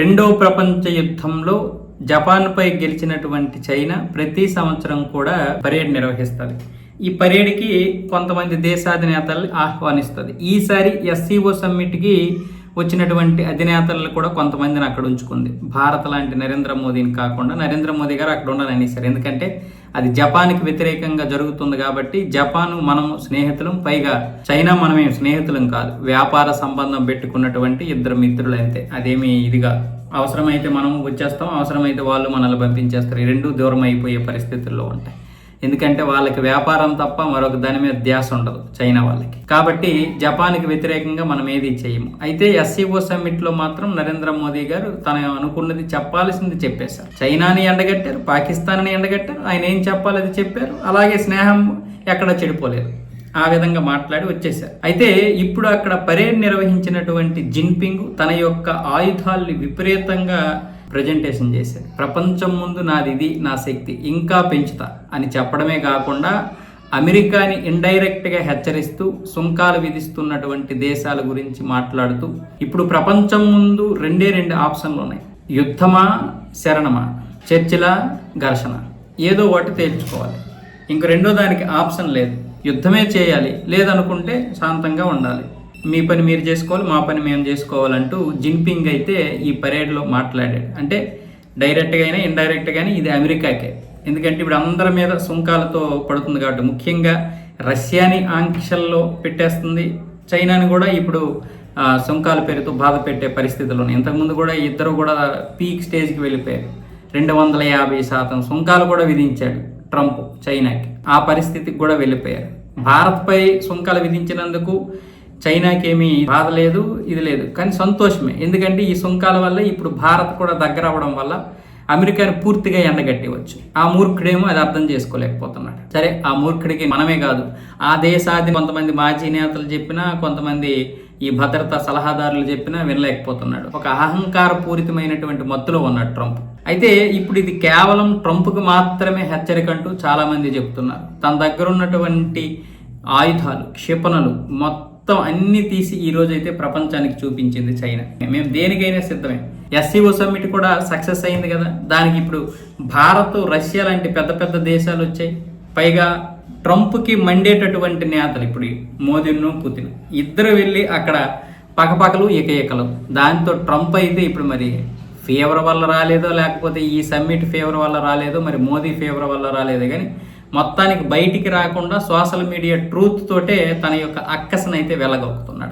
రెండో ప్రపంచ యుద్ధంలో జపాన్పై గెలిచినటువంటి చైనా ప్రతి సంవత్సరం కూడా పరేడ్ నిర్వహిస్తుంది. ఈ పరేడ్కి కొంతమంది దేశాధినేతలు ఆహ్వానిస్తుంది. ఈసారి ఎస్సీఓ సమ్మిట్కి వచ్చినటువంటి అధినేతలను కూడా కొంతమందిని అక్కడ ఉంచుకుంది. భారత్ లాంటి నరేంద్ర మోదీని కాకుండా నరేంద్ర మోదీ గారు అక్కడ ఉండాలని సార్ ఎందుకంటే అది జపాన్కి వ్యతిరేకంగా జరుగుతుంది కాబట్టి జపాన్ మనము స్నేహితులం పైగా చైనా మనమే స్నేహితులం కాదు. వ్యాపార సంబంధం పెట్టుకున్నటువంటి ఇద్దరు మిత్రులు అంతే. అదేమి ఇదిగా అవసరమైతే మనం వచ్చేస్తాం అవసరమైతే వాళ్ళు మనల్ని పంపించేస్తారు. రెండు దూరం అయిపోయే పరిస్థితుల్లో ఉంటాయి. ఎందుకంటే వాళ్ళకి వ్యాపారం తప్ప మరొక దాని మీద ధ్యాస ఉండదు చైనా వాళ్ళకి. కాబట్టి జపాన్కి వ్యతిరేకంగా మనం ఏది చేయము. అయితే ఎస్సీఓ సమ్మిట్లో మాత్రం నరేంద్ర మోదీ గారు తన అనుకున్నది చెప్పాల్సింది చెప్పేశారు. చైనాని ఎండగట్టారు పాకిస్తాన్ని ఎండగట్టారు ఆయన ఏం చెప్పాలి అది చెప్పారు. అలాగే స్నేహం ఎక్కడ చెడిపోలేదు. ఆ విధంగా మాట్లాడి వచ్చేసారు అయితే ఇప్పుడు అక్కడ పరేడ్ నిర్వహించినటువంటి జిన్పింగ్ తన యొక్క ఆయుధాల్ని విపరీతంగా ప్రజెంటేషన్ చేశారు ప్రపంచం ముందు నాది ఇది నా శక్తి ఇంకా పెంచుతా అని చెప్పడమే కాకుండా అమెరికాని ఇండైరెక్ట్గా హెచ్చరిస్తూ సుంకాలు విధిస్తున్నటువంటి దేశాల గురించి మాట్లాడుతూ ఇప్పుడు ప్రపంచం ముందు రెండే రెండు ఆప్షన్లు ఉన్నాయి. యుద్ధమా శరణమా? చర్చిలా ఘర్షణ? ఏదో ఒకటి తేల్చుకోవాలి. ఇంక రెండో దానికి ఆప్షన్ లేదు. యుద్ధమే చేయాలి. లేదనుకుంటే శాంతంగా ఉండాలి. మీ పని మీరు చేసుకోవాలి మా పని మేము చేసుకోవాలంటూ జిన్పింగ్ అయితే ఈ పరేడ్లో మాట్లాడాడు. అంటే డైరెక్ట్గా అయినా ఇండైరెక్ట్గా అయినా ఇది అమెరికాకే. ఎందుకంటే ఇప్పుడు అందరి మీద సుంకాలతో పడుతుంది కాబట్టి ముఖ్యంగా రష్యాని ఆంక్షల్లో పెట్టేస్తుంది. చైనాని కూడా ఇప్పుడు సుంకాల పేరుతో బాధ పెట్టే పరిస్థితులు ఉన్నాయి ఇంతకుముందు కూడా ఇద్దరు కూడా పీక్ స్టేజ్కి వెళ్ళిపోయారు. రెండు వందల యాభై శాతం సుంకాలు కూడా విధించాడు ట్రంప్ చైనాకి. ఆ పరిస్థితికి కూడా వెళ్ళిపోయారు. భారత్పై సుంకాలు విధించినందుకు చైనాకి ఏమీ బాధ లేదు ఇది లేదు. కానీ సంతోషమే. ఎందుకంటే ఈ సుంకాల వల్ల ఇప్పుడు భారత్ కూడా దగ్గర అవ్వడం వల్ల అమెరికాని పూర్తిగా ఎండగట్టేవచ్చు ఆ మూర్ఖుడేమో అది అర్థం చేసుకోలేకపోతున్నాడు. సరే ఆ మూర్ఖుడికి మనమే కాదు. ఆ దేశాది కొంతమంది మాజీ నేతలు చెప్పినా కొంతమంది ఈ భద్రతా సలహాదారులు చెప్పినా వినలేకపోతున్నాడు. ఒక అహంకార పూరితమైనటువంటి మత్తులో ఉన్నాడు ట్రంప్. అయితే ఇప్పుడు ఇది కేవలం ట్రంప్కి మాత్రమే హెచ్చరిక అంటూ చాలామంది చెప్తున్నారు. తన దగ్గర ఉన్నటువంటి ఆయుధాలు క్షిపణులు మొత్తం మొత్తం అన్ని తీసి ఈ రోజు అయితే ప్రపంచానికి చూపించింది చైనా. మేము దేనికైనా సిద్ధమే. ఎస్సీఓ సమ్మిట్ కూడా సక్సెస్ అయింది కదా. దానికి ఇప్పుడు భారత్ రష్యా లాంటి పెద్ద పెద్ద దేశాలు వచ్చాయి. పైగా ట్రంప్కి మండేటటువంటి నేతలు ఇప్పుడు మోదీను పుతిన్. ఇద్దరు వెళ్ళి అక్కడ పకపకలు ఏకలు దాంతో ట్రంప్ అయితే ఇప్పుడు మరి ఫీవర్ వల్ల రాలేదో లేకపోతే ఈ సమ్మిట్ ఫీవర్ వల్ల రాలేదో మరి మోదీ ఫీవర్ వల్ల రాలేదో కానీ మొత్తానికి బయటికి రాకుండా సోషల్ మీడియా ట్రూత్ తోటే తన యొక్క అక్కసనైతే వెళ్ళగొక్కుతున్నాడు